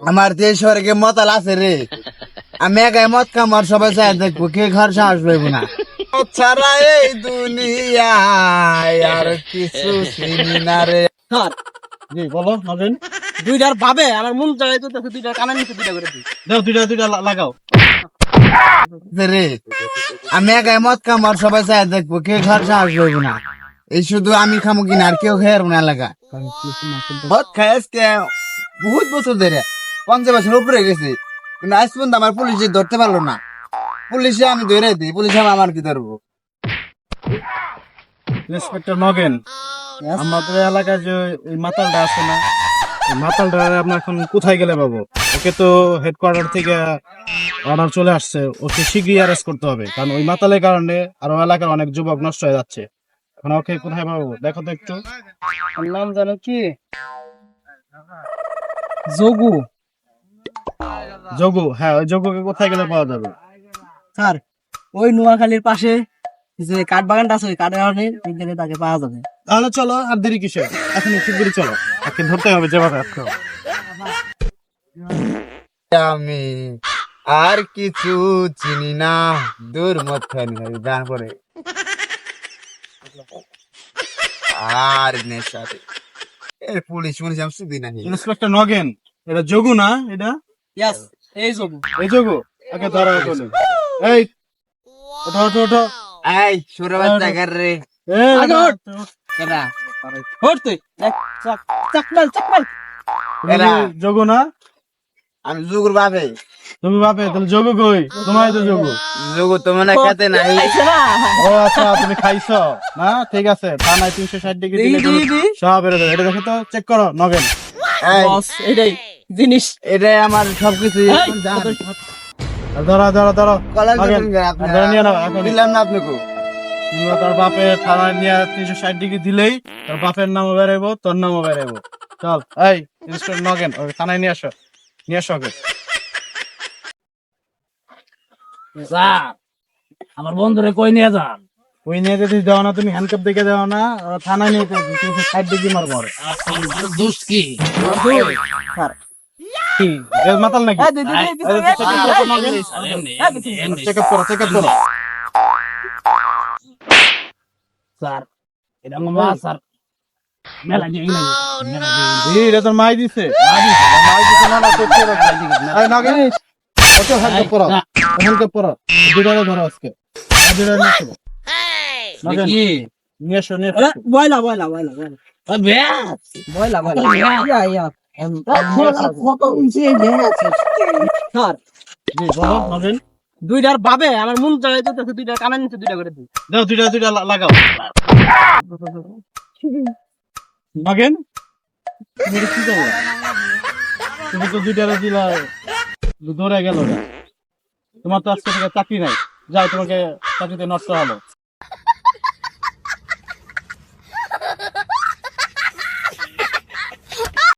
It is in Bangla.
আমার দেশ স্বর্গে মতাল আছে রে। আমি একাই মত কামার সবাই চাই দেখব কে ঘর সাহস পাইব না। ছাড়া এই দুনিয়ায় আর কিছু চিনি না রে। স্যার জি বলো নবীন দুইটার ভাবে আমার মন চাই তো দুইটা কানের নিচে দুইটা করে দিই। দাও দুইটা দুইটা লাগাও। রে। আমি একাই মত কামার সবাই চাই দেখব কে ঘর সাহস পাইব না। এই শুধু আমি খামো কিনা আর কেউ খেয়ার না লাগা মদ খাই আজকে বহুত বছর ধরে। পঞ্চাশ বছর উপরে গেছে। কিন্তু আজ পর্যন্ত আমার পুলিশে ধরতে পারল না। পুলিশে আমি ধরে দিই পুলিশে আমার কি ধরবো? ইন্সপেক্টর নগেন আমাদের এলাকায় যে এই মাতালটা আছে না মাতালটা আপনার এখন কোথায় গেলে পাবো? ওকে তো হেডকোয়ার্টার থেকে অর্ডার চলে আসছে ওকে শীঘ্রই অ্যারেস্ট করতে হবে। কারণ ওই মাতালের কারণে আরও এলাকার অনেক যুবক নষ্ট হয়ে যাচ্ছে। এখন ওকে কোথায় পাবো? দেখো তো একটু। নাম জানো কি? যোগু। যোগু হ্যাঁ ওই যোগুকে কোথায় গেলে পাওয়া যাবে? স্যার ওই নোয়াখালীর পাশে যে কাঠ বাগানটা আছে ওই কাঠের কারণে গেলে তাকে পাওয়া যাবে। তাহলে চলো আর দেরি কিসে এখন শীঘ্রই চলো। ওকে ধরতে হবে যেভাবে হোক। আমি আর কিছু চিনি না দূর মধ্যে গান করে। আর নেশা রে। এ পুলিশ পুলিশ আমি শুধু না। ইন্সপেক্টর নগেন এটা যোগু না এটা? ইয়াস এই এই ধরো বলে এই। ওঠো ওঠো ওঠো। এই সুরবাদ জায়গার রে। আগে ওঠ। ওঠ তুই। চাক এরা। না? আমি জুগুর বাবে তুমি বাপে তাহলে যোগু কই? তোমার তো যোগু জুগু তো মনে খেতে নাই। ও আচ্ছা তুমি খাইছো। না ঠিক আছে। থানায় তিনশো ষাট ডিগ্রি। সব এটা দেখো তো চেক করো নগেন। এটাই। জিনিস। এটাই আমার সবকিছু। ধরো ধরো ধরো। দিলাম না আপনাকে। তোমরা তার বাপের থানায় নিয়ে তিনশো ষাট ডিগ্রি দিলেই তার বাপের নামও বেরাইবো তোর নামও বেরাইবো। চল এই নগেন ওকে থানায় নিয়ে আসো। নিয়ে আসো ওকে স্যার আমার বন্ধুরে কই নিয়ে যান? ওই নিয়ে যদি দেওয়া না তুমি হ্যান্ডকাপ দেখে দেওয়া না থানায় নিয়ে তিনশো ষাট ডিগ্রি মারবো। দোষ কি স্যার কি? মাতাল নাকি? করো, চেক আপ করো। চেক আপ করো স্যার এটা মা স্যার। মেলা দিয়ে মেলা দিয়ে এটা তোর মাই দিছে। মাই দিছে না না চেক করো আরে নগেন। ওকে হ্যান্ডকাপ করো হ্যান্ডকাপ করো দুটারে ধরো আজকে। দুটারে নিয়ে আসো। নগেন, কি নিয়ে এসো বয়লা বয়লা বয়লা বয়লা। বয়লা বয়লা। ইয়া ইয়া। দুইটার ভাবে আমার মন তো দুইটা কানের নিচে দুইটা করে দিই দাও দুইটা দুইটা লাগাও নগেন তুমি কি করো তুমি তো দুইটারে দিলা ধরে গেল না। তোমার তো আজকে থেকে চাকরি নাই। যাও তোমাকে চাকরিতে নষ্ট হলো।